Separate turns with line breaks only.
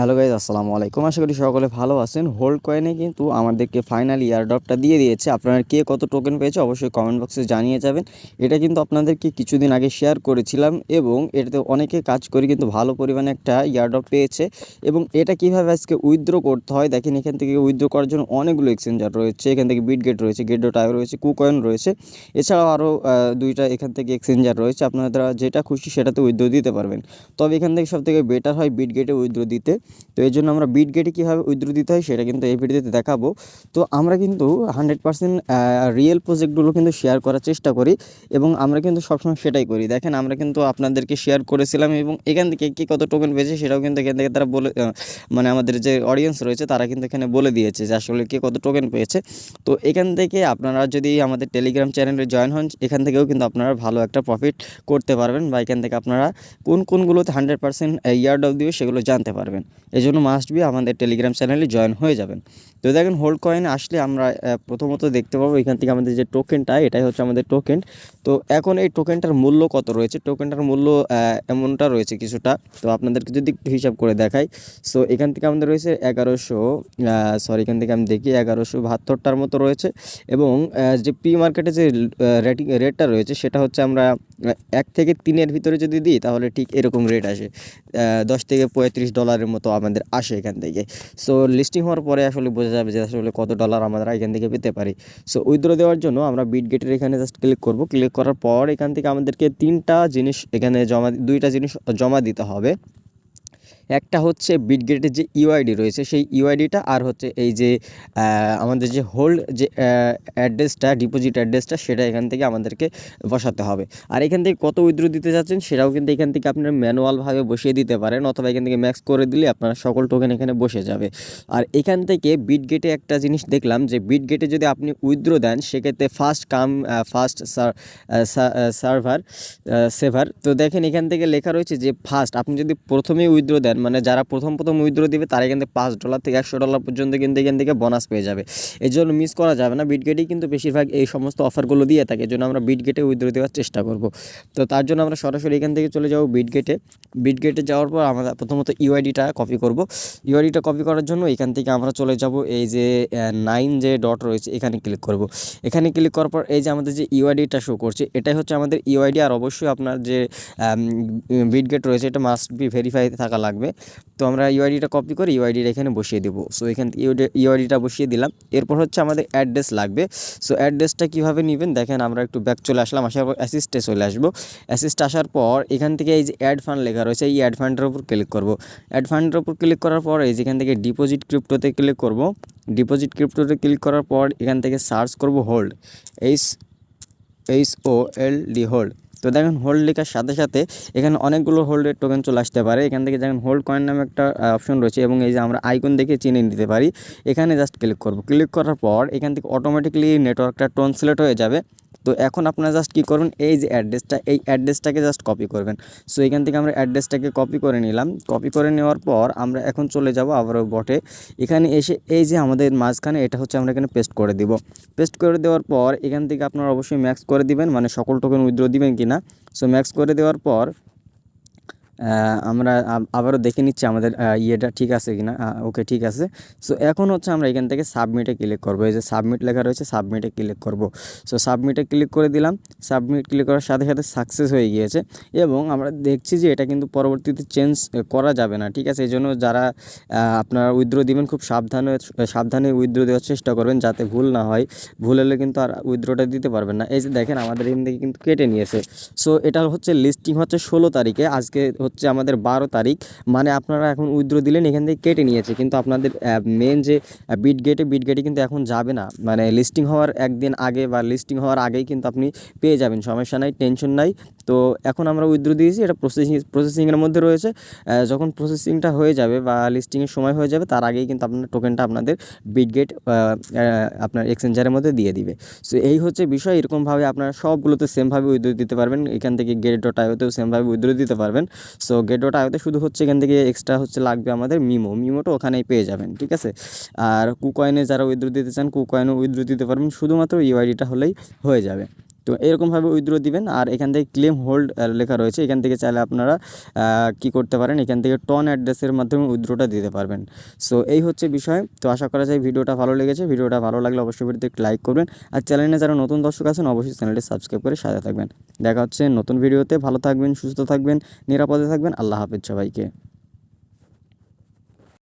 Hello guys আসসালামু আলাইকুম। আশা করি সকলে ভালো আছেন। হোল্ড কয়েনে কিন্তু আমাদেরকে ফাইনাল ইয়ারড্রপটা দিয়ে দিয়েছে। আপনারা কে কত টোকেন পেয়েছে অবশ্যই কমেন্ট বক্সে জানিয়ে যাবেন। এটা কিন্তু আপনাদেরকে কিছুদিন আগে শেয়ার করেছিলাম এবং এটাতে অনেকে কাজ করে কিন্তু ভালো পরিমাণে একটা ইয়ারড্রপ পেয়েছে এবং এটা কীভাবে আজকে উইথড্র করতে হয়, দেখেন এখান থেকে উইথড্র করার জন্য অনেকগুলো এক্সচেঞ্জার রয়েছে। এখান থেকে বিট গেট রয়েছে গেট ডট আই রয়েছে কুকয়েন রয়েছে। এছাড়াও আরও দুইটা এখান থেকে এক্সচেঞ্জার রয়েছে। আপনারা যেটা খুশি সেটাতে উইথড্র দিতে পারবেন। তবে এখান থেকে সব থেকে বেটার হয় বিট গেটে উইথড্র দিতে। তো এই জন্য আমরা বিট গেটে কীভাবে উইথড্র দিতে হয় সেটা কিন্তু এই ভিডিওতে দেখাবো। তো আমরা কিন্তু হান্ড্রেড পার্সেন্ট রিয়েল প্রজেক্টগুলো কিন্তু শেয়ার করার চেষ্টা করি এবং আমরা কিন্তু সবসময় সেটাই করি। দেখেন, আমরা কিন্তু আপনাদেরকে শেয়ার করেছিলাম এবং এখান থেকে কী কত টোকেন পেয়েছে সেটাও কিন্তু এখান থেকে তারা বলে মানে আমাদের যে অডিয়েন্স রয়েছে তারা কিন্তু এখানে বলে দিয়েছে যে আসলে কে কত টোকেন পেয়েছে। তো এখান থেকে আপনারা যদি আমাদের টেলিগ্রাম চ্যানেলে জয়েন হন, এখান থেকেও কিন্তু আপনারা ভালো একটা প্রফিট করতে পারবেন বা এখান থেকে আপনারা কোন কোনগুলোতে হান্ড্রেড পার্সেন্ট ইয়ার্ড অফ দিবে সেগুলো জানতে পারবেন। এই জন্য মাস্ট বি আমাদের টেলিগ্রাম চ্যানেলে জয়েন হয়ে যাবেন। তো দেখেন হোল্ড কয়েন আসলে আমরা প্রথমত দেখতে পাবো এখান থেকে আমাদের যে টোকেনটা এটাই হচ্ছে আমাদের টোকেন তো এখন এই টোকেনটার মূল্য কত রয়েছে? টোকেনটার মূল্য এমনটা রয়েছে কিছুটা। তো আপনাদেরকে যদি একটু হিসাব করে দেখাই। সো এখান থেকে আমাদের রয়েছে এগারোশো সরি এখান থেকে আমি দেখি, এগারোশো বাহাত্তরটার মতো রয়েছে। এবং যে প্রি মার্কেটে যে রেটিং রেটটা রয়েছে, সেটা হচ্ছে আমরা এক থেকে তিনের ভিতরে যদি দিই, তাহলে ঠিক এরকম রেট আসে। দশ থেকে পঁয়ত্রিশ ডলারের আমাদের আসে এখান থেকে। সো লিস্টিং হওয়ার পরে আসলে বোঝা যাবে যে আসলে কত ডলার আমরা এখান থেকে পেতে পারি। সো উইথড্র দেওয়ার জন্য আমরা বিট গেটের এখানে জাস্ট ক্লিক করব। ক্লিক করার পর এখান থেকে আমাদেরকে তিনটা জিনিস এখানে জমা, দুইটা জিনিস জমা দিতে হবে। একটা হচ্ছে বিটগেটের যে ইউআইডি রয়েছে, সেই ইউআইডিটা আর হচ্ছে এই যে আমাদের যে হোল্ড যে অ্যাড্রেসটা ডিপোজিট অ্যাড্রেসটা সেটা এখান থেকে আমাদেরকে বসাতে হবে। আর এখান থেকে কত উইথড্র দিতে যাচ্ছেন, সেটাও কিন্তু এখান থেকে আপনারা ম্যানুয়ালভাবে বসিয়ে দিতে পারেন, অথবা এখান থেকে ম্যাক্স করে দিলে আপনার সকল টোকেন এখানে বসে যাবে। আর এখান থেকে বিটগেটে একটা জিনিস দেখলাম যে বিটগেটে যদি আপনি উইথড্র দেন, সেক্ষেত্রে first come first server saver তো দেখেন এখান থেকে লেখা রয়েছে যে ফার্স্ট আপনি যদি প্রথমেই উইথড্র দেন মানে যারা প্রথম প্রথম উইথড্র দিবে তারা থেকে পাঁচ ডলার থেকে একশো ডলার পর্যন্ত কিন্তু এখান থেকে বোনাস পেয়ে যাবে। এই জন্য মিস করা যাবে না। বিটগেটেই কিন্তু বেশিরভাগ এই সমস্ত অফারগুলো দিয়ে থাকে এই জন্য আমরা বিটগেটে উইথড্র দেওয়ার চেষ্টা করব। তো তার জন্য আমরা সরাসরি এখান থেকে চলে যাব বিটগেটে বিটগেটে যাওয়ার পর আমরা প্রথমত ইউআইডিটা কপি করব। ইউআইডিটা কপি করার জন্য এখান থেকে আমরা চলে যাব এই যে নাইন যে ডট রয়েছে, এখানে ক্লিক করব। এখানে ক্লিক করার পর এই যে আমাদের যে ইউআইডিটা শো করছে, এটাই হচ্ছে আমাদের ইউআইডি আর অবশ্যই আপনার যে বিটগেট রয়েছে, এটা মাস্ট বি ভেরিফাই থাকা লাগবে। তো আমরা ইউআইডিটা কপি করে ইউআইডিটা এখানে বসিয়ে দেবো। সো এখান ইউআইডিটা বসিয়ে দিলাম। এরপর হচ্ছে আমাদের অ্যাড্রেস লাগবে। সো অ্যাড্রেসটা কীভাবে নেবেন? দেখেন আমরা একটু ব্যাক চলে আসলাম। আসার পর অ্যাসিস্টে চলে আসব। অ্যাসিস্ট আসার পর এখান থেকে এই যে অ্যাড ফান্ড লেখা রয়েছে, এই অ্যাড ফান্ডের উপর ক্লিক করব। অ্যাড ফান্ডের উপর ক্লিক করার পর এই যেখান থেকে ডিপোজিট ক্রিপ্টোতে ক্লিক করব। ডিপোজিট ক্রিপ্টোতে ক্লিক করার পর এখান থেকে সার্চ করব hold H H O L D hold তো দেখেন হোল্ড লেখার সাথে সাথে এখানে অনেকগুলো হোল্ডের টোকেন চলে আসতে পারে। এখান থেকে দেখেন হোল্ড কয়েন নামে একটা অপশন রয়েছে এবং এই যে আমরা আইকন দেখে চিনে নিতে পারি। এখানে জাস্ট ক্লিক করব। ক্লিক করার পর এখান থেকে অটোমেটিকলি নেটওয়ার্কটা ট্রান্সলেট হয়ে যাবে। তো এখন আপনারা জাস্ট কী করবেন, এই যে অ্যাড্রেসটা এই অ্যাড্রেসটাকে জাস্ট কপি করবেন। সো এখান থেকে আমরা অ্যাড্রেসটাকে কপি করে নিলাম। কপি করে নেওয়ার পর আমরা এখন চলে যাব আবারও বটে এখানে এসে এই যে আমাদের মাঝখানে, এটা হচ্ছে আমরা এখানে পেস্ট করে দিব। পেস্ট করে দেওয়ার পর এখান থেকে আপনারা অবশ্যই ম্যাক্স করে দিবেন মানে সকল টোকেন উইথড্র দিবেন কি না সো ম্যাক্স করে দেওয়ার পর আমরা আবারও দেখে নিচ্ছি আমাদের ইয়েটা ঠিক আছে কিনা ওকে ঠিক আছে। সো এখন হচ্ছে আমরা এখান থেকে সাবমিটে ক্লিক করব। এই যে সাবমিট লেখা রয়েছে সাবমিটে ক্লিক করব। সো সাবমিটে ক্লিক করে দিলাম। সাবমিট ক্লিক করার সাথে সাথে সাকসেস হয়ে গিয়েছে এবং আমরা দেখছি যে এটা কিন্তু পরবর্তীতে চেঞ্জ করা যাবে না, ঠিক আছে? এই জন্য যারা আপনারা উইথড্র দিবেন, খুব সাবধানে সাবধানে উইথড্র দেওয়ার চেষ্টা করবেন যাতে ভুল না হয়। ভুল হলে কিন্তু আর উইথড্রটা দিতে পারবেন না। এই যে দেখেন, আমাদের এখান থেকে কিন্তু কেটে নিয়েছে। সো এটা হচ্ছে লিস্টিং হচ্ছে ষোলো তারিখে। আজকে হচ্ছে আমাদের বারো তারিখ। মানে আপনারা এখন উইথড্র দিলেন, এখান থেকে কেটে নিয়েছে। কিন্তু আপনাদের মেন যে বিট গেটে বিট গেটে কিন্তু এখন যাবে না। মানে লিস্টিং হওয়ার একদিন আগে বা লিস্টিং হওয়ার আগেই কিন্তু আপনি পেয়ে যাবেন, সমস্যা নাই টেনশন নাই। তো এখন আমরা উইথড্র দিয়েছি, এটা প্রসেসিং প্রসেসিংয়ের মধ্যে রয়েছে। যখন প্রসেসিংটা হয়ে যাবে বা লিস্টিংয়ের সময় হয়ে যাবে, তার আগেই কিন্তু আপনার টোকেনটা আপনাদের বিটগেট আপনার এক্সচেঞ্জারের মধ্যে দিয়ে দিবে। সো এই হচ্ছে বিষয়। এরকমভাবে আপনারা সবগুলোতে সেমভাবে উইথড্র দিতে পারবেন। এখান থেকে গেট ডট আইওতেও সেমভাবে উইথড্র দিতে পারবেন। সো গেট ডট আইওতে শুধু হচ্ছে এখান থেকে এক্সট্রা হচ্ছে লাগবে আমাদের মিমো মিমোটা ওখানেই পেয়ে যাবেন, ঠিক আছে? আর কুকয়েনে যারা উইথড্র দিতে চান কুকয়েনও উইথড্র দিতে পারবেন। শুধুমাত্র ইউআইডিটা হলেই হয়ে যাবে। তো এরকমভাবে উইথড্র দিবেন। আর এখান থেকে ক্লেম হোল্ড লেখা রয়েছে। এখান থেকে চাইলে আপনারা কি করতে পারেন? এখান থেকে টন অ্যাড্রেসের মাধ্যমে উইথড্রটা দিতে পারবেন। সো এই হচ্ছে বিষয়। তো আশা করা যায় ভিডিওটা ভালো লেগেছে। ভিডিওটা ভালো লাগলে অবশ্যই ভিডিওতে একটু লাইক করবেন। আর চ্যানেলে যারা নতুন দর্শক আছেন, অবশ্যই চ্যানেলটি সাবস্ক্রাইব করে সাথে থাকবেন। দেখা হচ্ছে নতুন ভিডিওতে। ভালো থাকবেন, সুস্থ থাকবেন, নিরাপদে থাকবেন। আল্লাহ হাফেজ সবাইকে।